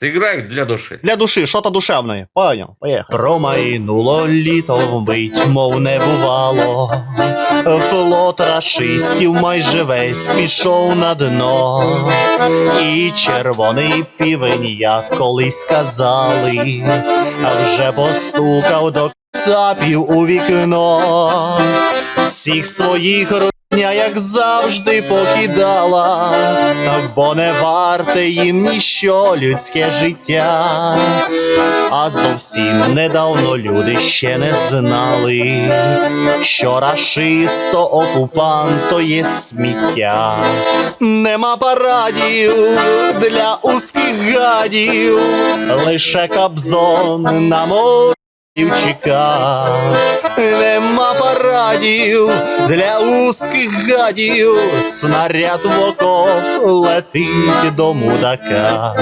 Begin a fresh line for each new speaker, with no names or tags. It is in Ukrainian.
Сыграй для души.
Для душі, що то душевної. Поняв, поїхали. Промайнуло літо, вбить, мов не бувало. Флот рашистів майже весь пішов на дно. І червоний півень, як колись казали, вже постукав до цапів у вікно. Всіх своїх родня, як завжди, покидала, бо не варте їм ніщо людське життя. А зовсім недавно люди ще не знали, що рашисто окупант то є сміття. Нема парадів для узких гадів, лише кабзон на морі чекав. Нема для узких гадів, снаряд в око летить до мудака.